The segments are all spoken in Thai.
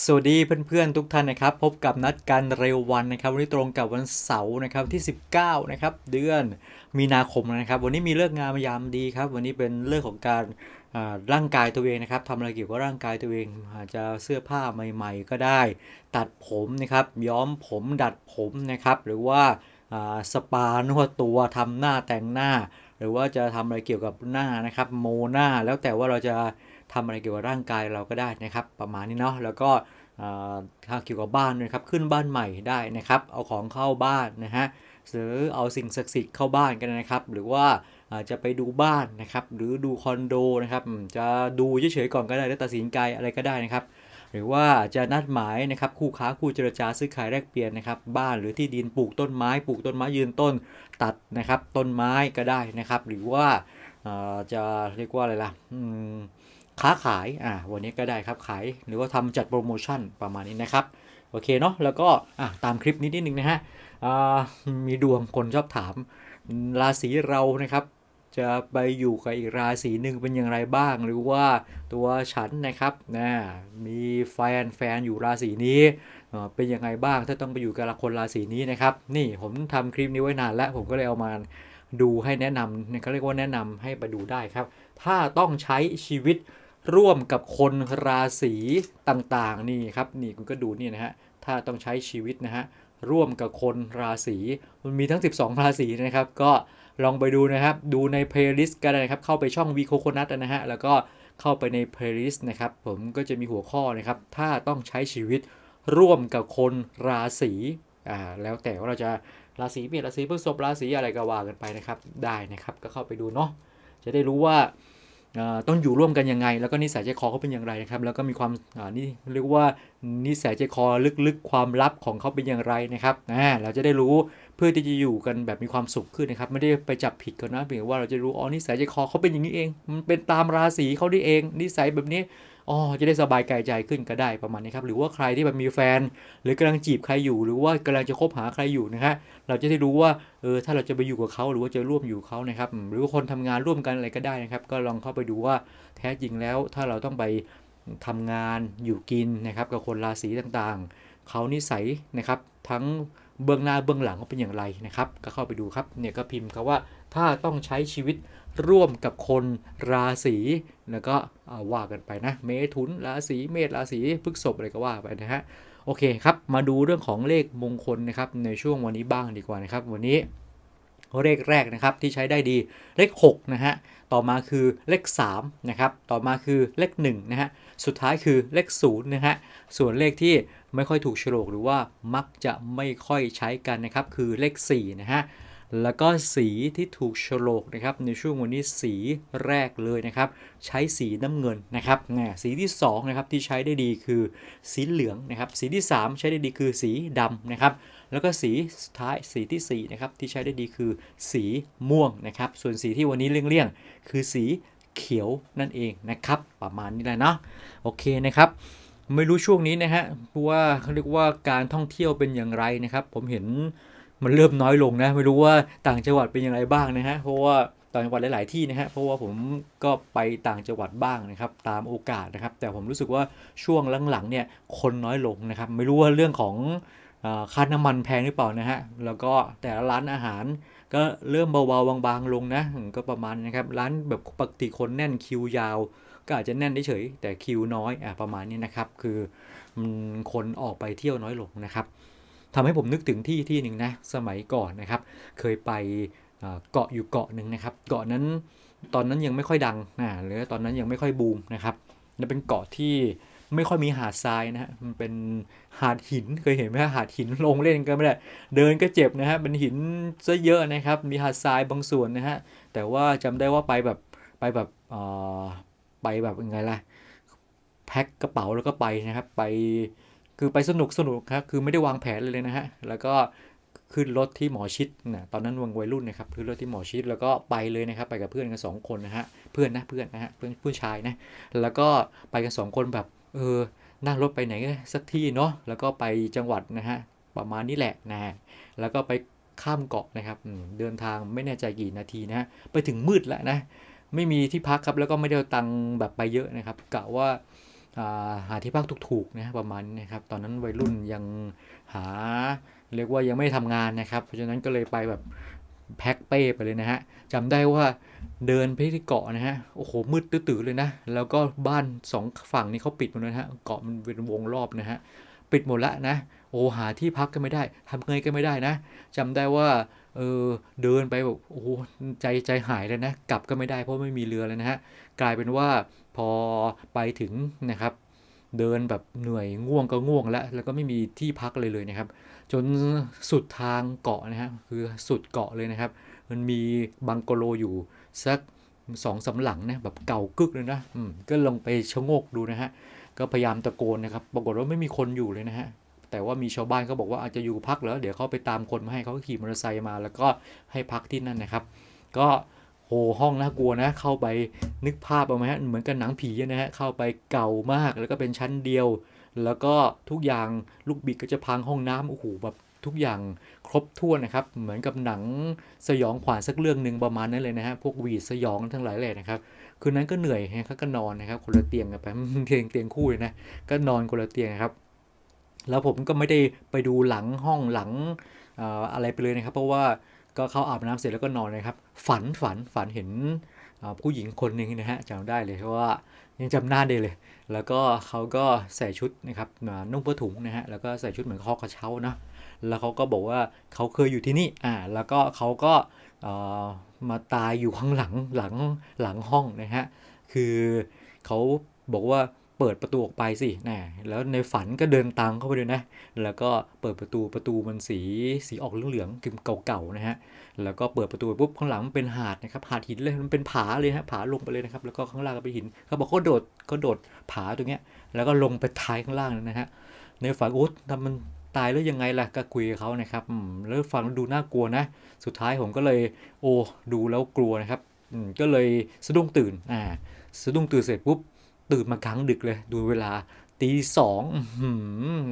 สวัสดีเพื่อนๆทุกท่านนะครับ พบกับนัดกันเร็ววันนะครับ วันนี้ตรงกับวันเสาร์นะครับที่ 19นะครับเดือนมีนาคมนะครับ วันนี้มีเลิกงามยามดีครับ วันนี้เป็นเรื่องของการร่างกายตัวเองนะครับทำอะไรเกี่ยวกับร่างกายตัวเอง อาจจะเสื้อผ้าใหม่ ๆ ก็ได้ ตัดผมนะครับย้อมผมดัดผมนะครับ หรือว่าอ่าสปานวดตัวทำหน้าแต่งหน้า หรือว่าจะทำอะไรเกี่ยวกับหน้านะครับโมหน้าแล้วแต่ว่าเราจะ ทำอะไรเกี่ยวกับร่างกายเราก็ได้นะครับ ประมาณนี้เนาะแล้วก็อ่าถ้าเกี่ยวกับบ้านด้วยครับขึ้นบ้านใหม่ได้นะครับ เอาของเข้าบ้านนะฮะหรือเอาสิ่งศักดิ์สิทธิ์เข้าบ้านกันนะครับ หรือว่าจะไปดูบ้านนะครับหรือดูคอนโดนะครับจะดูเฉยๆก่อนก็ได้แล้วตัดสินใจอะไรก็ได้นะครับ หรือว่าจะนัดหมายนะครับคู่ค้าคู่เจรจาซื้อขายแลกเปลี่ยนนะครับ บ้านหรือที่ดินปลูกต้นไม้ปลูกต้นไม้ยืนต้นตัดนะครับ ต้นไม้ก็ได้นะครับ หรือว่าจะเรียกว่าอะไรล่ะอืม ค้าขายอ่าวันนี้ก็ได้ครับขายหรือว่าทำจัดโปรโมชั่นประมาณนี้นะครับโอเคเนาะแล้วก็อะตามคลิปนี้นิดนึงนะฮะอ่ามีดวงคนชอบถาม ราศีเรานะครับจะไปอยู่กับอีกราศีหนึ่งเป็นอย่างไรบ้าง หรือว่าตัวฉันนะครับนะมีแฟนแฟนอยู่ราศีนี้เป็นยังไงบ้างถ้าต้องไปอยู่กับคนราศีนี้นะครับนี่ผมทำคลิปนี้ไว้นานแล้วผมก็เลยเอามาดูให้แนะนำเนี่ยเขาเรียกว่าแนะนำให้ไปดูได้ครับ ถ้าต้องใช้ชีวิต ร่วมกับคนราศีต่างๆ นี่ครับ นี่คุณก็ดูนี่นะฮะ ถ้าต้องใช้ชีวิตนะฮะ ร่วมกับคนราศี มันมีทั้ง 12 ราศีนะครับ ก็ลองไปดูนะครับ ดูใน playlist ก็ได้นะครับ เข้าไปช่อง v c o c o n u t นะฮะ แล้วก็เข้าไปใน playlist นะครับ ผมก็จะมีหัวข้อนะครับ ถ้าต้องใช้ชีวิตร่วมกับคนราศีอ่าแล้วแต่ว่าเราจะราศีเมษราศีพฤษภราศีอะไรก็ว่ากันไปนะครับ ได้นะครับ ก็เข้าไปดูเนาะ จะได้รู้ว่า ต้องอยู่ร่วมกันยังไง แล้วก็นิสัยใจคอเขาเป็นอย่างไรนะครับ แล้วก็มีความนี่เรียกว่านิสัยใจคอลึกๆความลับของเขาเป็นอย่างไรนะครับเราจะได้รู้เพื่อที่จะอยู่กันแบบมีความสุขขึ้นนะครับ ไม่ได้ไปจับผิดกันนะเพียงว่าเราจะรู้อ๋อนิสัยใจคอเขาเป็นอย่างนี้เอง มันเป็นตามราศีเขาได้เอง นิสัยแบบนี้ อ๋อจะได้สบายกายใจขึ้นก็ได้ประมาณนี้ครับหรือว่าใครที่แบบมีแฟน หรือกำลังจีบใครอยู่ หรือว่ากำลังจะคบหาใครอยู่นะฮะเราจะได้รู้ว่าเออถ้าเราจะไปอยู่กับเขาหรือว่าจะร่วมอยู่เขานะครับหรือว่าคนทำงานร่วมกันอะไรก็ได้นะครับ ก็ลองเข้าไปดูว่าแท้จริงแล้วถ้าเราต้องไปทำงานอยู่กินนะครับกับคนราศีต่างๆ เขานิสัยนะครับทั้งเบื้องหน้าเบื้องหลังเขาเป็นอย่างไรนะครับ ก็เข้าไปดูครับเนี่ยก็พิมพ์คำว่าถ้าต้องใช้ชีวิต ร่วมกับคนราศีแล้วก็ว่ากันไปนะ เมถุนราศีเมษราศีพฤษภอะไรก็ว่าไปนะฮะโอเคครับ มาดูเรื่องของเลขมงคลนะครับในช่วงวันนี้บ้างดีกว่านะครับ วันนี้เลขแรกนะครับที่ใช้ได้ดีเลข6นะฮะต่อมาคือเลข3นะครับต่อมาคือเลข1นะฮะสุดท้ายคือเลข0นะฮะส่วนเลขที่ไม่ค่อยถูกโฉลกหรือว่ามักจะไม่ค่อยใช้กันนะครับคือเลข4นะฮะ แล้วก็สีที่ถูกโฉลกนะครับในช่วงวันนี้สีแรกเลยนะครับ ใช้สีน้ำเงินนะครับนะสีที่2นะครับที่ใช้ได้ดีคือสีเหลืองนะครับ สีที่ 3 ใช้ได้ดีคือสีดำนะครับ แล้วก็สีสุดท้ายสีที่4นะครับที่ใช้ได้ดีคือสีม่วงนะครับ ส่วนสีที่วันนี้เลี่ยงๆคือสีเขียวนั่นเองนะครับ ประมาณนี้แหละเนาะโอเคนะครับไม่รู้ช่วงนี้นะฮะว่าเขาเรียกว่าการท่องเที่ยวเป็นอย่างไรนะครับ ผมเห็น มันเริ่มน้อยลงนะ ไม่รู้ว่าต่างจังหวัดเป็นอย่างไรบ้างนะฮะ เพราะว่าต่างจังหวัดหลาย ๆ ที่นะฮะ เพราะว่าผมก็ไปต่างจังหวัดบ้างนะครับ ตามโอกาสนะครับ แต่ผมรู้สึกว่าช่วงหลัง ๆ เนี่ยคนน้อยลงนะครับ ไม่รู้ว่าเรื่องของค่าน้ำมันแพงหรือเปล่านะฮะ แล้วก็แต่ละร้านอาหารก็เริ่มเบาๆบางๆลงนะ ก็ประมาณนะครับ ร้านแบบปกติคนแน่นคิวยาว ก็อาจจะแน่นเฉยแต่คิวน้อยอะประมาณนี้นะครับ คือคนออกไปเที่ยวน้อยลงนะครับ ทำให้ผมนึกถึงที่ที่หนึ่งนะ สมัยก่อนนะครับ เคยไปเกาะอยู่เกาะหนึ่งนะครับ เกาะนั้นตอนนั้นยังไม่ค่อยดังนะหรือตอนนั้นยังไม่ค่อยบูมนะครับและเป็นเกาะที่ไม่ค่อยมีหาดทรายนะฮะ มันเป็นหาดหิน เคยเห็นไหมฮะหาดหินลงเล่นก็ไม่ได้ เดินก็เจ็บนะฮะ เป็นหินซะเยอะนะครับ มีหาดทรายบางส่วนนะฮะ แต่ว่าจำได้ว่าไปแบบไปแบบเอ่อไปแบบยังไงล่ะ แพ็คกระเป๋าแล้วก็ไปนะครับ ไป คือไปสนุกสนุกครับ คือไม่ได้วางแผนเลยเลยนะฮะ แล้วก็ขึ้นรถที่หมอชิดนะตอนนั้นวังวัยรุ่นนะครับขึ้นรถที่หมอชิดแล้วก็ไปเลยนะครับ ไปกับเพื่อนกันสองคนนะฮะ เพื่อนนะเพื่อนนะฮะ เพื่อนผู้ชายนะ แล้วก็ไปกันสองคนแบบเออ นั่งรถไปไหนสักที่เนาะ แล้วก็ไปจังหวัดนะฮะ ประมาณนี้แหละนะฮะแล้วก็ไปข้ามเกาะนะครับ เดินทางไม่แน่ใจกี่นาทีนะฮะไปถึงมืดแล้วนะ ไม่มีที่พักครับ แล้วก็ไม่ได้เอาตังค์แบบไปเยอะนะครับ กะว่า หาที่พักถูกๆนะประมาณนี้นะครับ ตอนนั้นวัยรุ่นยังหาเรียกว่ายังไม่ทำงานนะครับ เพราะฉะนั้นก็เลยไปแบบแพ็คเป้ไปเลยนะฮะจำได้ว่าเดินไปที่เกาะนะฮะ โอ้โห มืดตื้อๆเลยนะ แล้วก็บ้านสองฝั่งนี้เขาปิดหมดเลยนะฮะ เกาะมันเป็นวงรอบนะฮะ ปิดหมดละนะ โอ้หาที่พักก็ไม่ได้ทำไงก็ไม่ได้นะจำได้ว่า เออเดินไปแบบโอ้โหใจใจหายเลยนะ กลับก็ไม่ได้เพราะไม่มีเรือเลยนะฮะกลายเป็นว่าพอไปถึงนะครับ เดินแบบเหนื่อยง่วงก็ง่วงแล้วแล้วก็ไม่มีที่พักเลยเลยนะครับ จนสุดทางเกาะนะฮะคือสุดเกาะเลยนะครับ มันมีบังกโลอยู่สักสองสามหลังนะแบบเก่ากึกเลยนะก็ลงไปชะโงกดูนะฮะก็พยายามตะโกนนะครับ ปรากฏว่าไม่มีคนอยู่เลยนะฮะ แต่ว่ามีชาวบ้านเขาบอกว่าอาจจะอยู่พักแล้วเดี๋ยวเขาไปตามคนมาให้เขาขี่มอเตอร์ไซค์มา แล้วก็ให้พักที่นั่นนะครับ ก็โหห้องน่ากลัวนะ เข้าไปนึกภาพเอาไหมฮะเหมือนกับหนังผีนะฮะเข้าไปเก่ามากแล้วก็เป็นชั้นเดียว แล้วก็ทุกอย่างลูกบิดก็จะพังห้องน้ำโอ้โหแบบทุกอย่างครบถ้วนนะครับ เหมือนกับหนังสยองขวัญสักเรื่องหนึ่งประมาณนั้นเลยนะฮะพวกวีดสยองทั้งหลายเลยนะครับคืนนั้นก็เหนื่อยฮะก็นอนนะครับ คนละเตียงกันไปเตียงเตียงคู่เลยนะก็นอนคนละเตียงครับ แล้วผมก็ไม่ได้ไปดูหลังห้องหลังอะไรไปเลยนะครับ เพราะว่าก็เข้าอาบน้ำเสร็จแล้วก็นอนเลยครับ ฝันฝันฝันเห็นผู้หญิงคนหนึ่งนะฮะจำได้เลยเพราะว่ายังจำหน้าได้เลย แล้วก็เขาก็ใส่ชุดนะครับนุ่งผ้าถุงนะฮะแล้วก็ใส่ชุดเหมือนคอกระเช้านะแล้วเขาก็บอกว่าเขาเคยอยู่ที่นี่อ่าแล้วก็เขาก็มาตายอยู่ข้างหลังหลังหลังห้องนะฮะคือเขาบอกว่า เปิดประตูออกไปสินะแล้วในฝันก็เดินตามเข้าไปเลยนะ แล้วก็เปิดประตูประตูมันสีสีออกเหลืองๆคือเก่าๆนะฮะ แล้วก็เปิดประตูปุ๊บข้างหลังมันเป็นหาดนะครับหาดหินเลยมันเป็นผาเลยฮะผาลงไปเลยนะครับ แล้วก็ข้างล่างก็เป็นหินเขาบอกเขาโดดก็โดดผาตรงเนี้ย แล้วก็ลงไปท้ายข้างล่างนั่นะฮะ ในฝันโอ๊ตทำมันตายแล้วยังไงล่ะก็คุยกับเขานะครับแล้วฟังดูน่ากลัวนะ สุดท้ายผมก็เลยโอ้ดูแล้วกลัวนะครับอืมก็เลยสะดุ้งตื่นอ่าสะดุ้งตื่นเสร็จปุ๊บ ตื่นมากลางดึกเลย ดูเวลาตีสอง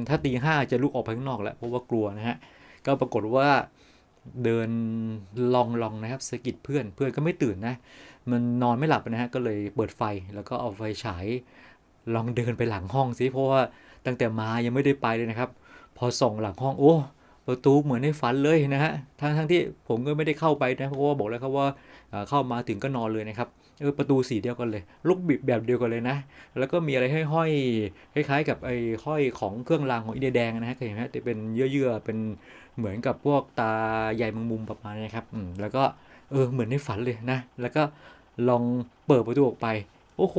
ถ้าตีห้าจะลุกออกไปข้างนอกแล้วเพราะว่ากลัวนะฮะ ก็ปรากฏว่าเดินลองลองนะครับสะกิดเพื่อนเพื่อนก็ไม่ตื่นนะ มันนอนไม่หลับนะฮะ ก็เลยเปิดไฟแล้วก็เอาไฟฉาย ลองเดินไปหลังห้องสิเพราะว่าตั้งแต่มายังไม่ได้ไปเลยนะครับ พอส่องหลังห้องโอ้ประตูเหมือนในฝันเลยนะฮะทั้งทั้งที่ผมก็ไม่ได้เข้าไปนะเพราะว่าบอกแล้วครับว่าเข้ามาถึงก็นอนเลยนะครับ เออประตูสีเดียวกันเลย ลูกบิดแบบเดียวกันเลยนะ แล้วก็มีอะไรห้อยคล้ายๆ กับไอ้ห้อยของเครื่องรางของอินเดียแดงนะฮะเคยเห็นไหมที่เป็นเยื่อๆเป็นเหมือนกับพวกตาใหญ่แมงมุมประมาณนี้ครับอืมแล้วก็เออเหมือนในฝันเลยนะ แล้วก็ลองเปิดประตูออกไป โอ้โห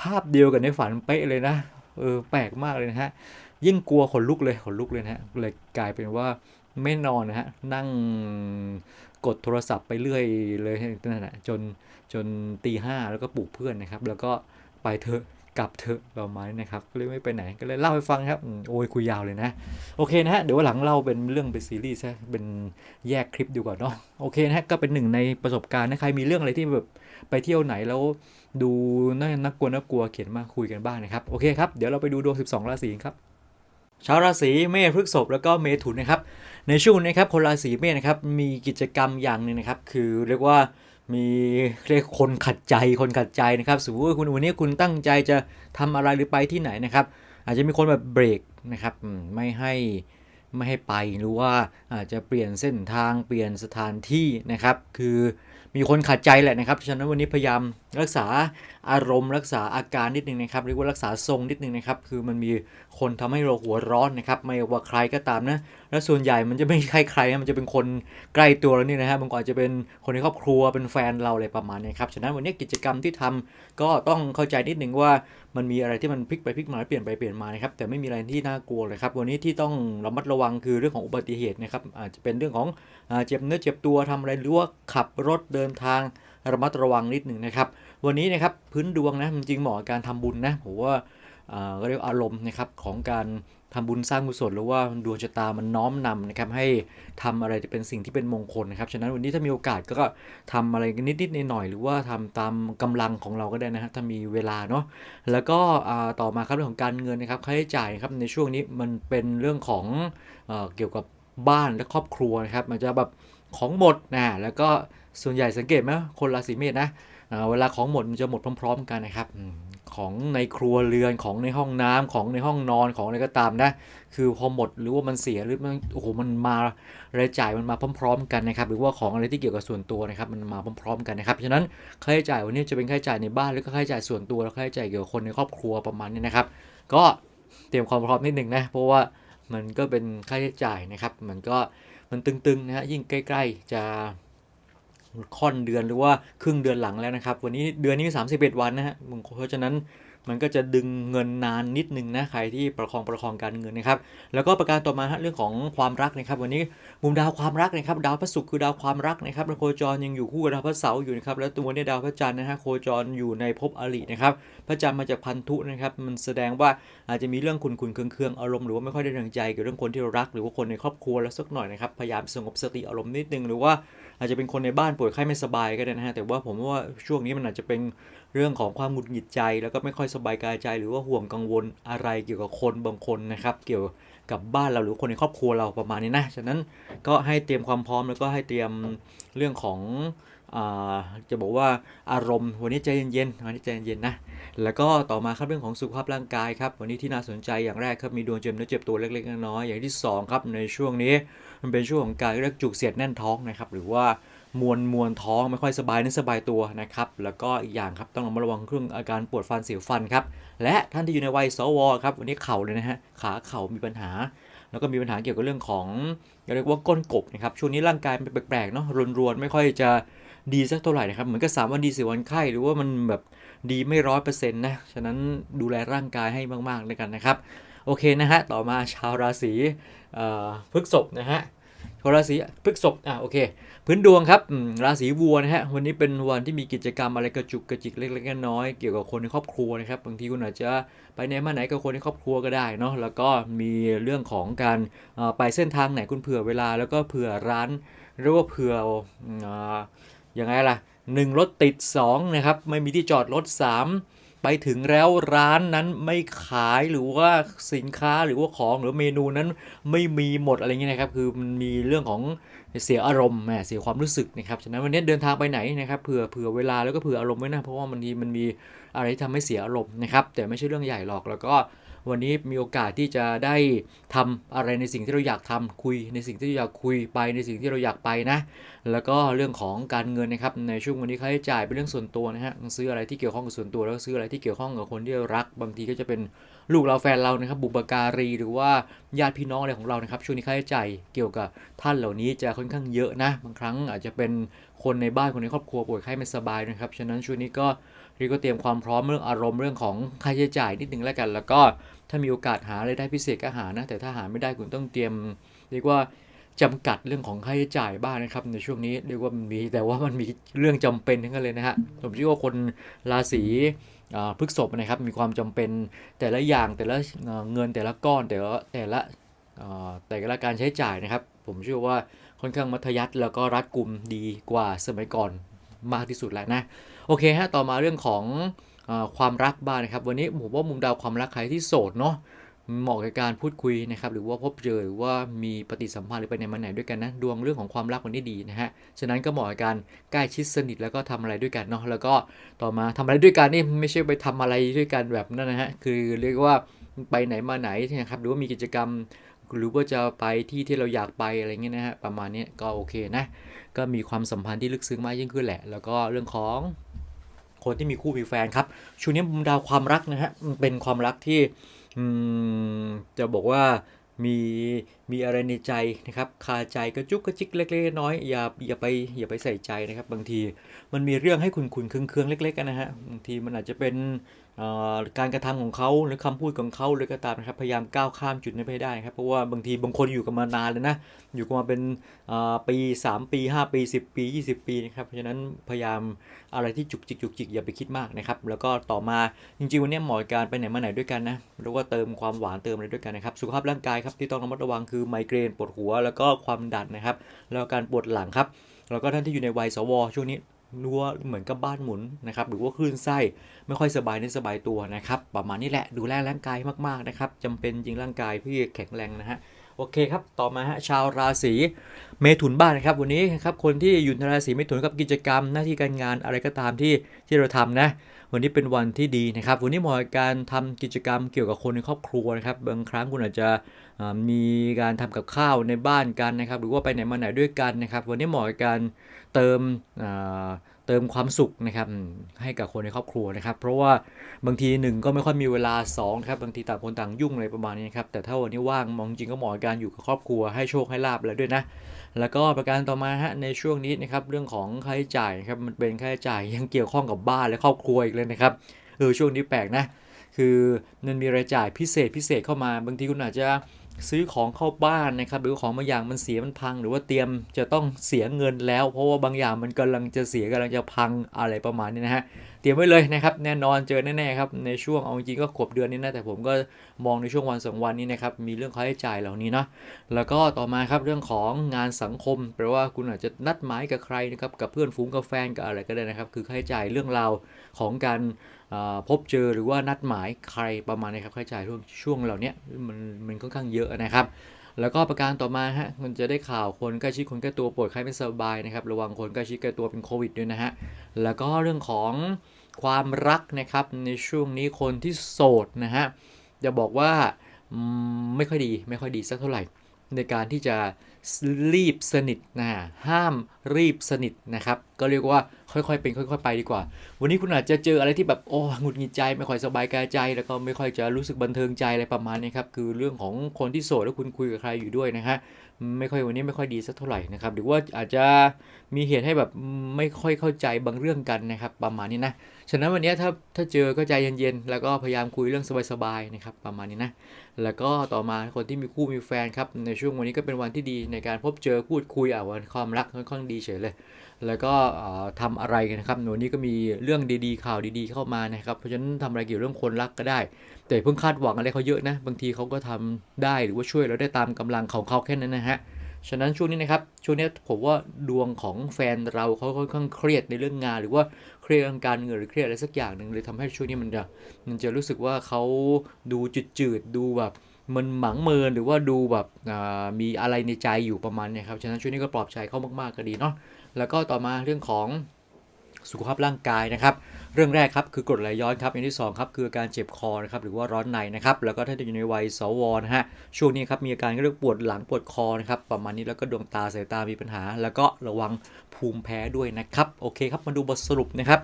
ภาพเดียวกับในฝันเป๊ะเลยนะเออแปลกมากเลยนะฮะยิ่งกลัวขนลุกเลยขนลุกเลยนะฮะเลยกลายเป็นว่าไม่นอนนะฮะนั่ง กดโทรศัพท์ไปเรื่อยเลยนั่นแหละจนจนตีห้าแล้วก็ปลุกเพื่อนนะครับ แล้วก็ไปเถอะกลับเถอะประมาณนี้นะครับ ก็เลยไม่ไปไหนก็เลยเล่าให้ฟังครับโอ้ยคุยยาวเลยนะ โอเคนะฮะเดี๋ยวหลังเล่าเป็นเรื่องเป็นซีรีส์ซะเป็นแยกคลิปดีกว่าเนาะโอเคนะฮะก็เป็นหนึ่งในประสบการณ์นะใครมีเรื่องอะไรที่แบบไปเที่ยวไหนแล้วดูน่านักกลัวน่ากลัวเขียนมาคุยกันบ้างนะครับโอเคครับเดี๋ยวเราไปดูดวง 12 ราศีครับชาวราศีเมษพฤษภแล้วก็เมถุนนะครับ ในช่วงนี้ครับคนราศีเมษนะครับมีกิจกรรมอย่างหนึ่งนะครับ คือเรียกว่ามีเรียกคนขัดใจคนขัดใจนะครับสมมติว่าคุณวันนี้คุณตั้งใจจะทำอะไรหรือไปที่ไหนนะครับ อาจจะมีคนแบบเบรกนะครับไม่ให้ไม่ให้ไปหรือว่าอาจจะเปลี่ยนเส้นทางเปลี่ยนสถานที่นะครับ คือ มีคนขัดใจแหละนะครับฉะนั้นวันนี้พยายามรักษาอารมณ์ รักษาอาการนิดนึงนะครับเรียกว่ารักษาทรงนิดนึงนะครับคือมันมีคนทำให้เราหัวร้อนนะครับไม่ว่าใครก็ตามนะแล้วส่วนใหญ่มันจะไม่ใช่ใครนะมันจะเป็นคนใกล้ตัวเรานี่นะฮะบางก็อาจจะเป็นคนในครอบครัวเป็นแฟนเราอะไรประมาณนี้ครับฉะนั้นวันนี้กิจกรรมที่ทำก็ต้องเข้าใจนิดนึงว่า มันมีอะไรที่มันพลิกไปพลิกมาเปลี่ยนไปเปลี่ยนมานะครับแต่ไม่มีอะไรที่น่ากลัวเลยครับวันนี้ที่ต้องระมัดระวังคือเรื่องของอุบัติเหตุนะครับอาจจะเป็นเรื่องของอเจ็บเนื้อเจ็บตัวทำอะไรหรือว่าขับรถเดินทางระมัดระวังนิดหนึ่งนะครับ วันนี้นะครับพื้นดวงนะจริงเหมาะการทำบุญนะผมว่าก็เรียกอารมณ์นะครับของการ ทำบุญสร้างกุศลหรือว่าดวงชะตามันน้อมนำนะครับให้ทำอะไรที่เป็นสิ่งที่เป็นมงคลนะครับฉะนั้นวันนี้ถ้ามีโอกาสก็ทำอะไรกันนิดๆหน่อยๆหรือว่าทำตามกำลังของเราก็ได้นะฮะถ้ามีเวลาเนาะแล้วก็ต่อมาครับเรื่องของการเงินนะครับค่าใช้จ่ายครับในช่วงนี้มันเป็นเรื่องของเอเกี่ยวกับบ้านและครอบครัวนะครับมันจะแบบของหมดนะแล้วก็ส่วนใหญ่สังเกตไหมคนราศีเมษนะเวลาของหมดมันจะหมดพร้อม ๆ กันนะครับ ของในครัวเรือนของในห้องน้ำของในห้องนอนของอะไรก็ตามนะ คือพอหมดหรือว่ามันเสียหรือมันโอ้โหมันมารายจ่ายมันมาพร้อม ๆ กันนะครับ หรือว่าของอะไรที่เกี่ยวกับส่วนตัวนะครับมันมาพร้อม ๆ กันนะครับฉะนั้นค่าใช้จ่ายวันนี้จะเป็นค่าใช้จ่ายในบ้านหรือก็ค่าใช้จ่ายส่วนตัวแล้วค่าใช้จ่ายเกี่ยวกับคนในครอบครัวประมาณนี้นะครับ ก็เตรียมความพร้อมนิดหนึ่งนะเพราะว่ามันก็เป็นค่าใช้จ่ายนะครับ มันก็มันตึงๆนะฮะยิ่งใกล้ ๆ จะ ค่อนเดือนหรือว่าครึ่งเดือนหลังแล้วนะครับ วันนี้เดือนนี้ 31 วันนะฮะเพราะฉะนั้นมันก็จะดึงเงินนานนิดนึงนะใครที่ประคองประคองการเงินนะครับ แล้วก็ประการต่อมาฮะเรื่องของความรักนะครับ วันนี้มุมดาวความรักนะครับ ดาวพระศุกร์คือดาวความรักนะครับโคจรยังอยู่คู่กับดาวพระเสาร์อยู่นะครับแล้วตัวนี้ดาวพระจันทร์นะฮะโคจรอยู่ในภพอรินะครับพระจันทร์มาจากพันธุนะครับ มันแสดงว่าอาจจะมีเรื่องขุนขุนเคืองเคืองอารมณ์หรือว่าไม่ค่อยได้ดังใจเกี่ยวกับเรื่องคนที่เรารัก หรือว่าคนในครอบครัวแล้วสักหน่อยนะครับพยายามสงบสติอารมณ์นิดนึงหรือว่า อาจจะเป็นคนในบ้านป่วยไข้ไม่สบายก็ได้นะฮะแต่ว่าผมว่าช่วงนี้มันอาจจะเป็นเรื่องของความหงุดหงิดใจ แล้วก็ไม่ค่อยสบายกายใจ หรือว่าห่วงกังวลอะไรเกี่ยวกับคนบางคนนะครับเกี่ยวกับบ้านเราหรือคนในครอบครัวเราประมาณนี้นะฉะนั้นก็ให้เตรียมความพร้อมแล้วก็ให้เตรียมเรื่องของอาจะบอกว่าอารมณ์วันนี้ใจเย็นๆวันนี้ใจเย็นๆนะแล้วก็ต่อมาครับเรื่องของสุขภาพร่างกายครับวันนี้ที่น่าสนใจอย่างแรกครับมีดวงเจ็บเนื้อเจ็บตัวเล็กๆน้อยๆอย่างที่สองครับในช่วงนี้ มันเป็นช่วงของการเรียกจุกเสียดแน่นท้องนะครับ หรือว่ามวนมวนท้องไม่ค่อยสบายเนื้อสบายตัวนะครับ แล้วก็อีกอย่างครับต้องระมัดระวังเรื่องอาการปวดฟันเสียวฟันครับ และท่านที่อยู่ในวัยสวครับ วันนี้เข่าเลยนะฮะขาเข่ามีปัญหา แล้วก็มีปัญหาเกี่ยวกับเรื่องของเรียกว่าก้นกบนะครับช่วงนี้ร่างกายมันแปลกๆเนาะรวนๆไม่ค่อยจะดีสักเท่าไหร่นะครับเหมือนกับสามวันดีสี่วันไข้หรือว่ามันแบบดีไม่ร้อยเปอร์เซ็นต์นะฉะนั้นดูแลร่างกายให้มากๆเลยกันนะครับโอเคนะฮะต่อมาชาวราศี พฤษภนะฮะราศีพฤษภอะโอเค พื้นดวงครับราศีวัวนะฮะวันนี้เป็นวันที่มีกิจกรรมอะไรกระจุกกระจิกเล็กๆน้อยๆเกี่ยวกับคนในครอบครัวนะครับบางทีคุณอาจจะไปไหนมาไหนกับคนในครอบครัวก็ได้เนาะแล้วก็มีเรื่องของการไปเส้นทางไหนคุณเผื่อเวลาแล้วก็เผื่อร้านหรือว่าเผื่ออยังไงล่ะหนึ่งรถติด2นะครับไม่มีที่จอดรถ3 ไปถึงแล้วร้านนั้นไม่ขายหรือว่าสินค้าหรือว่าของหรือเมนูนั้นไม่มีหมดอะไรเงี้ยนะครับ คือมันมีเรื่องของเสียอารมณ์แหมเสียความรู้สึกนะครับฉะนั้นวันนี้เดินทางไปไหนนะครับเผื่อเผื่อเวลาแล้วก็เผื่ออารมณ์ไว้นะเพราะว่ามันมีมันมีอะไรที่ทำให้เสียอารมณ์นะครับแต่ไม่ใช่เรื่องใหญ่หรอกแล้วก็ วันนี้มีโอกาสที่จะได้ทำอะไรในสิ่งที่เราอยากทำคุย ในสิ่งที่เราอยากคุยไปในสิ่งที่เราอยากไปนะ แล้วก็เรื่องของการเงินนะครับในช่วงวันนี้ค่าใช้จ่ายเป็นเรื่องส่วนตัวนะฮะซื้ออะไรที่เกี่ยวข้องกับส่วนตัวแล้วซื้ออะไรที่เกี่ยวข้องกับคนที่เรารัก บางทีก็จะเป็นลูกเราแฟนเรานะครับบุปการีหรือว่าญาติพี่น้องอะไรของเรานะครับช่วงนี้ค่าใช้จ่ายเกี่ยวกับท่านเหล่านี้จะค่อนข้างเยอะนะบางครั้งอาจจะเป็นคนในบ้านคนในครอบครัวป่วยไข้ไม่สบายนะครับฉะนั้นช่วงนี้ก็รีก็เตรียมความพร้อมเรื่องอารมณ์เรื่องของค่าใช้จ่ายนิดนึงแล้วกัน แล้วก็ ถ้ามีโอกาสหาอะไรได้พิเศษก็หานะ แต่ถ้าหาไม่ได้คุณต้องเตรียม เรียกว่าจำกัดเรื่องของค่าใช้จ่ายบ้างนะครับ ในช่วงนี้เรียกว่ามันมีแต่ว่ามันมีเรื่องจำเป็นทั้งนั้นเลยนะฮะผมเชื่อว่าคนราศีพฤกษภนะครับมีความจำเป็นแต่ละอย่างแต่ละเงินแต่ละก้อนแต่ละแต่ละแต่ละการใช้จ่ายนะครับ ผมเชื่อว่าค่อนข้างมัธยัติแล้วก็รัดกุมดีกว่าสมัยก่อนมากที่สุดแล้วนะ โอเคฮะต่อมาเรื่องของ ความรักบ้างนะครับ วันนี้ผมว่ามุมดาวความรักใครที่โสดเนาะเหมาะกับการพูดคุยนะครับ หรือว่าพบเจอหรือว่ามีปฏิสัมพันธ์หรือไปไหนมาไหนด้วยกันนะดวงเรื่องของความรักวันนี้ดีนะฮะฉะนั้นก็เหมาะกับการใกล้ชิดสนิทแล้วก็ทำอะไรด้วยกันเนาะแล้วก็ต่อมาทำอะไรด้วยกันนี่ไม่ใช่ไปทำอะไรด้วยกันแบบนั้นนะฮะคือเรียกว่าไปไหนมาไหนนะครับหรือว่ามีกิจกรรมหรือว่าจะไปที่ที่เราอยากไปอะไรเงี้ยนะฮะประมาณนี้ก็โอเคนะก็มีความสัมพันธ์ที่ลึกซึ้งมากยิ่งขึ้นแหละ แล้วก็เรื่องของ คนที่มีคู่มีแฟนครับช่วงนี้มุมดาวความรักนะฮะเป็นความรักที่จะบอกว่ามีมีอะไรในใจนะครับคาใจกระจุกกระจิกเล็กๆน้อยอย่าอย่าไปอย่าไปใส่ใจนะครับ บางทีมันมีเรื่องให้คุณคุณเครื่องๆเล็กๆกันนะฮะบางทีมันอาจจะเป็น การกระทำของเขาหรือคำพูดของเขาเลยก็ตามนะครับพยายามก้าวข้ามจุดนี้ไปได้ครับเพราะว่าบางทีบางคนอยู่กันมานานเลยนะอยู่กันมาเป็นปี 3 ปี 5 ปี 10 ปี 20 ปีนะครับเพราะฉะนั้นพยายามอะไรที่จุกจิกจุกจิกอย่าไปคิดมากนะครับแล้วก็ต่อมาจริงๆวันนี้หมอการไปไหนมาไหนด้วยกันนะแล้วก็เติมความหวานเติมอะไรด้วยกันนะครับสุขภาพร่างกายครับที่ต้องระมัดระวังคือไมเกรนปวดหัว แล้วก็ความดันนะครับแล้วการปวดหลังครับแล้วก็ท่านที่อยู่ในวัยสวช่วงนี้ รู้วเหมือนกับบ้านหมุนนะครับหรือว่าคลื่นไส้ไม่ค่อยสบายในสบายตัวนะครับ ประมาณนี้แหละดูแลร่างกายมากๆนะครับจำเป็นจริงร่างกายเพื่อแข็งแรงนะฮะโอเคครับ ต่อมาฮะชาวราศีเมถุนบ้านนะครับวันนี้ครับคนที่อยู่ในราศีเมถุนกับกิจกรรม หน้าที่การงานอะไรก็ตามที่ที่เราทำนะวันนี้เป็นวันที่ดีนะครับ วันนี้เหมาะกับการทำกิจกรรมเกี่ยวกับคนในครอบครัวนะครับ บางครั้งคุณอาจจะมีการทำกับข้าวในบ้านกันนะครับ หรือว่าไปไหนมาไหนด้วยกันนะครับ วันนี้เหมาะกับการ เติมเติมความสุขนะครับให้กับคนในครอบครัวนะครับ เพราะว่าบางทีหนึ่งก็ไม่ค่อยมีเวลาสองนะครับบางทีต่างคนต่างยุ่งอะไรประมาณนี้ครับแต่ถ้าวันนี้ว่างมองจริงก็เหมาะการอยู่กับครอบครัวให้โชคให้ลาบอะไรด้วยนะ แล้วก็ประการต่อมาฮะในช่วงนี้นะครับเรื่องของค่าใช้จ่ายครับมันเป็นค่าใช้จ่ายยังเกี่ยวข้องกับบ้านและครอบครัวอีกเลยนะครับเออช่วงนี้แปลกนะ คือมันมีรายจ่ายพิเศษพิเศษเข้ามา บางทีคุณอาจจะ ซื้อของเข้าบ้านนะครับ หรือของบางอย่างมันเสียมันพัง หรือว่าเตรียมจะต้องเสียเงินแล้ว เพราะว่าบางอย่างมันกำลังจะเสียกำลังจะพังอะไรประมาณนี้นะฮะเตรียมไว้เลยนะครับแน่นอนเจอแน่ๆครับในช่วงเอาจริงๆก็ขวบเดือนนี้นะแต่ผมก็มองในช่วงวันสองวันนี้นะครับมีเรื่องค่าใช้จ่ายเหล่านี้เนาะแล้วก็ต่อมาครับเรื่องของงานสังคมแปลว่าคุณอาจจะนัดหมายกับใครนะครับกับเพื่อนฝูงกับแฟนกับอะไรก็ได้นะครับ คือค่าใช้จ่ายเรื่องราวของการ พบเจอหรือว่านัดหมายใครประมาณนี้ครับค่าใช้จ่ายช่วงช่วงเหล่านี้มันมันค่อนข้างเยอะนะครับแล้วก็ประการต่อมาฮะมันจะได้ข่าวคนใกล้ชิดคนใกล้ตัวป่วยไข้ไม่สบายนะครับ ระวังคนใกล้ชิดใกล้ตัวเป็นโควิดด้วยนะฮะ แล้วก็เรื่องของความรักนะครับในช่วงนี้คนที่โสดนะฮะจะบอกว่าไม่ค่อยดีไม่ค่อยดีสักเท่าไหร่ ในการที่จะรีบสนิทนะห้ามรีบสนิทนะครับ ก็เรียกว่า ค่อยๆเป็นค่อย ๆ ไปดีกว่า วันนี้คุณอาจจะเจออะไรที่แบบโอ้หงุดหงิดใจไม่ค่อยสบายกายใจ แล้วก็ไม่ค่อยจะรู้สึกบันเทิงใจอะไรประมาณนี้ครับคือเรื่องของคนที่โสดแล้วคุณคุยกับใครอยู่ด้วยนะฮะไม่ค่อยวันนี้ไม่ค่อยดีสักเท่าไหร่นะครับหรือว่าอาจจะมีเหตุให้แบบไม่ค่อยเข้าใจบางเรื่องกันนะครับประมาณนี้นะฉะนั้นวันนี้ถ้าถ้าเจอก็ใจเย็นๆ แล้วก็พยายามคุยเรื่องสบายๆนะครับประมาณนี้นะ แล้วก็ต่อมาคนที่มีคู่มีแฟนครับในช่วงวันนี้ก็เป็นวันที่ดีในการพบเจอพูดคุยอะวันความรักค่อนข้างดีเฉยเลย แล้วก็เอ่อทำอะไรกันะครับวันนี้ก็มีเรื่องดีๆข่าวดีๆเข้ามานะครับเพราะฉะนั้นทำอะไรเกี่ยวกับเรื่องคนรักก็ได้ แต่เพิ่งคาดหวังอะไรเขาเยอะนะ บางทีเขาก็ทำได้หรือว่าช่วยเราได้ตามกำลังของเขาแค่นั้นนะฮะ ฉะนั้นช่วงนี้นะครับช่วงนี้ผมว่าดวงของแฟนเราเขาค่อนข้างเครียดในเรื่องงาน หรือว่าเครียดเรื่องการเงินหรือเครียดอะไรสักอย่างหนึ่งเลยทำให้ช่วงนี้มันจะมันจะรู้สึกว่าเขาดูจืดๆดูแบบมันหมังเมินหรือว่าดูแบบอ่ามีอะไรในใจอยู่ประมาณเนี้ยครับฉะนั้นช่วงนี้ก็ปลอบใจเขามากๆก็ดีเนาะแล้วก็ต่อมาเรื่องของ สุขภาพร่างกายนะครับ เรื่องแรกครับคือกรดไหลย้อนครับอย่างที่สองครับคืออาการเจ็บคอนะครับหรือว่าร้อนในนะครับแล้วก็ถ้าอยู่ในวัยสวนะฮะช่วงนี้ครับมีอาการเรียกปวดหลังปวดคอนะครับประมาณนี้แล้วก็ดวงตาสายตามีปัญหา แล้วก็ระวังภูมิแพ้ด้วยนะครับโอเคครับมาดูบทสรุปนะครับ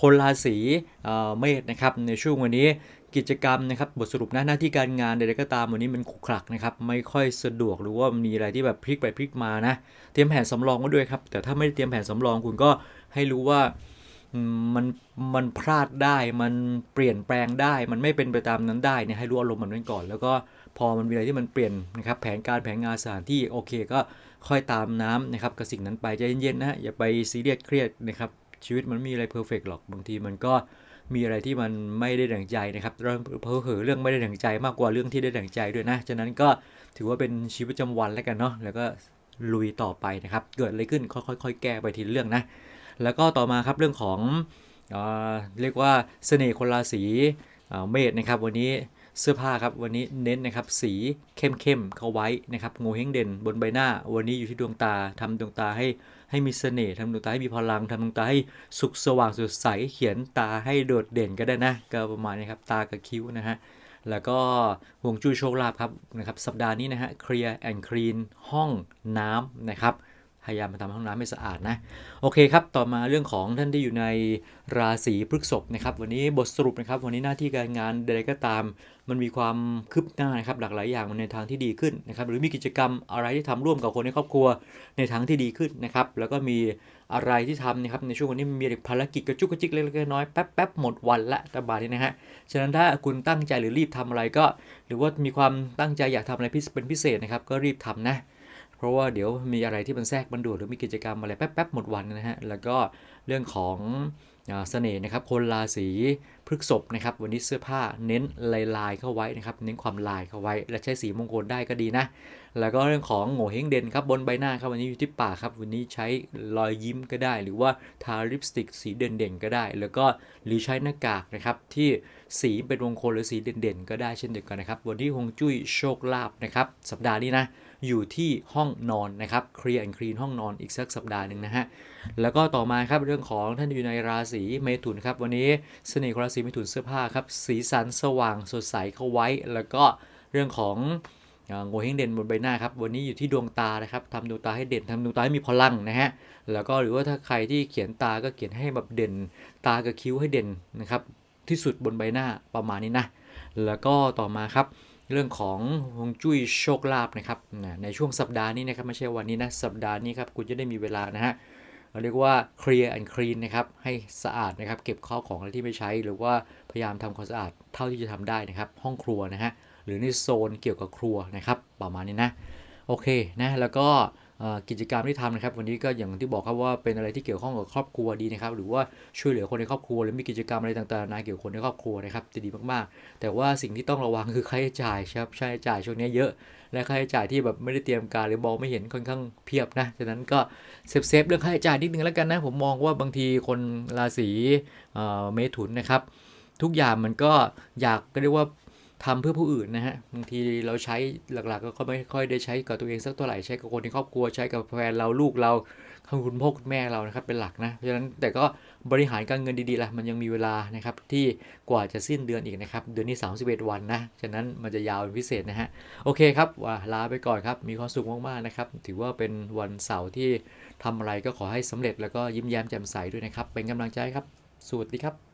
คนราศีเอ่อเมษนะครับในช่วงวันนี้กิจกรรมนะครับบทสรุปหน้าหน้าที่การงานใดๆก็ตามวันนี้มันขรุขระนะครับไม่ค่อยสะดวกหรือว่ามีอะไรที่แบบพลิกไปพลิกมานะเตรียมแผนสำรองไว้ด้วยครับแต่ถ้าไม่ได้เตรียมแผนสำรองคุณก็ ให้รู้ว่ามันมันพลาดได้มันเปลี่ยนแปลงได้ มันไม่เป็นไปตามนั้นได้เนี่ยให้รู้อารมณ์มันไว้ก่อน แล้วก็พอมันมีอะไรที่มันเปลี่ยนนะครับแผนการแผนงานสถานที่โอเคก็ค่อยตามน้ำนะครับกับสิ่งนั้นไปใจเย็นๆนะฮะอย่าไปซีเรียสเครียดนะครับชีวิตมันไม่มีอะไรเพอร์เฟกหรอกบางทีมันก็มีอะไรที่มันไม่ได้ดังใจนะครับเรื่องเพอเผลอเรื่องไม่ได้ดังใจมากกว่าเรื่องที่ได้ดังใจด้วยนะฉะนั้นก็ถือว่าเป็นชีวิตประจำวันแล้วกันเนาะแล้วก็ลุยต่อไปนะครับ เกิดอะไรขึ้นค่อยๆแก้ไปทีเรื่องนะ แล้วก็ต่อมาครับเรื่องของเอเรียกว่าเสน่ห์คนราศีเเมษนะครับวันนี้เสื้อผ้าครับวันนี้เน้นนะครับสีเข้มๆเข้าไว้นะครับโงเฮงเด่นบนใบหน้า วันนี้อยู่ที่ดวงตาทำดวงตาให้ให้มีเสน่ห์ทำดวงตาให้มีพลังทำดวงตาให้สุขสว่างสดใสเขียนตาให้โดดเด่นก็ได้นะก็ประมาณนี้ครับตากับคิ้วนะฮะแล้วก็ฮวงจุ้ยโชคลาภครับนะครับสัปดาห์นี้นะฮะเคลียร์แอนด์คลีนห้องน้ำนะครับ พยายามมาทำห้องน้ำให้สะอาดนะ โอเคครับ ต่อมาเรื่องของท่านที่อยู่ในราศีพฤษภนะครับ วันนี้บทสรุปนะครับ วันนี้หน้าที่การงานใดๆก็ตาม มันมีความคืบหน้านะครับ หลากหลายอย่างมันในทางที่ดีขึ้นนะครับ หรือมีกิจกรรมอะไรที่ทำร่วมกับคนในครอบครัวในทางที่ดีขึ้นนะครับ แล้วก็มีอะไรที่ทำนะครับ ในช่วงวันนี้มีภารกิจกระจุกกระจิกเล็กๆน้อยๆแป๊บๆหมดวันละตบาทนี้นะฮะ ฉะนั้นถ้าคุณตั้งใจหรือรีบทำอะไรก็ หรือว่ามีความตั้งใจอยากทำอะไรพิเศษเป็นพิเศษนะครับ ก็รีบทำนะ ราะว่าเดี๋ยวมีอะไรที่มันแทรกมันด่วนหรือมีกิจกรรมอะไรแป๊บๆหมดวันนะฮะ แล้วก็เรื่องของเสน่ห์นะครับ คนราศีพฤกษภนะครับ วันนี้เสื้อผ้าเน้นลายลายๆเข้าไว้นะครับ เน้นความลายเข้าไว้ และใช้สีมงคลได้ก็ดีนะ แล้วก็เรื่องของโง่เฮงเด่นครับบนใบหน้าครับวันนี้อยู่ที่ปากครับ วันนี้ใช้รอยยิ้มก็ได้ หรือว่าทาลิปสติกสีเด่นๆก็ได้ แล้วก็หรือใช้หน้ากากนะครับที่สีเป็นมงคลหรือสีเด่นๆ ก็ได้เช่นเดียวกันนะครับ วันที่ฮวงจุ้ยโชคลาภนะครับ สัปดาห์นี้นะ อยู่ที่ห้องนอนนะครับเคลียร์แอนคลีนห้องนอนอีกสักสัปดาห์หนึ่งนะฮะแล้วก็ต่อมาครับเรื่องของท่านอยู่ในราศีเมถุนครับวันนี้เสน่ห์ของราศีเมถุนเสื้อผ้าครับสีสันสว่างสดใสเข้าไว้ แล้วก็เรื่องของเอ่อโงเฮงเด่นบนใบหน้าครับวันนี้อยู่ที่ดวงตานะครับทำดวงตาให้เด่นทำดวงตาให้มีพลังนะฮะแล้วก็หรือว่าถ้าใครที่เขียนตาก็เขียนให้แบบเด่น ตากับคิ้วให้เด่นนะครับที่สุดบนใบหน้าประมาณนี้นะแล้วก็ต่อมาครับ เรื่องของฮวงจุ้ยโชคลาภนะครับในช่วงสัปดาห์นี้นะครับไม่ใช่วันนี้นะสัปดาห์นี้ครับคุณจะได้มีเวลานะฮะเราเรียกว่าเคลียร์แอนด์คลีนนะครับให้สะอาดนะครับเก็บข้าวของอะไรที่ไม่ใช้ หรือว่าพยายามทำความสะอาดเท่าที่จะทำได้นะครับ ห้องครัวนะฮะหรือในโซนเกี่ยวกับครัวนะครับประมาณนี้นะโอเคนะแล้วก็ กิจกรรมที่ทำนะครับ วันนี้ก็อย่างที่บอกครับว่าเป็นอะไรที่เกี่ยวข้องกับครอบครัวดีนะครับ หรือว่าช่วยเหลือคนในครอบครัวหรือมีกิจกรรมอะไรต่างๆนาเกี่ยวกับคนในครอบครัวนะครับจะดีมากๆ แต่ว่าสิ่งที่ต้องระวังคือค่าใช้จ่ายครับค่าใช้จ่ายช่วงนี้เยอะ และค่าใช้จ่ายที่แบบไม่ได้เตรียมการหรือมองไม่เห็นค่อนข้างเพียบนะฉะนั้นก็เซฟเซฟๆเรื่องค่าใช้จ่ายนิดนึงแล้วกันนะผมมองว่าบางทีคนราศีเอ่อเมถุนนะครับทุกอย่างมันก็อยากก็เรียกว่า ทำเพื่อผู้อื่นนะฮะบางทีเราใช้หลักๆ ก็ไม่ค่อยได้ใช้กับตัวเองสักเท่าไหร่ใช้กับคนในครอบครัวใช้กับแฟนเราลูกเราคุณพ่อคุณแม่เรานะครับเป็นหลักนะเพราะฉะนั้นแต่ก็บริหารการเงินดีๆล่ะมันยังมีเวลานะครับที่กว่าจะสิ้นเดือนอีกนะครับเดือนนี้ 31 วันนะฉะนั้นมันจะยาวเป็นพิเศษนะฮะโอเคครับว่าลาไปก่อนครับมีความสุขมากๆนะครับถือว่าเป็นวันเสาร์ที่ทำอะไรก็ขอให้สำเร็จแล้วก็ยิ้มแย้มแจ่มใสด้วยนะครับเป็นกำลังใจครับสวัสดีครับ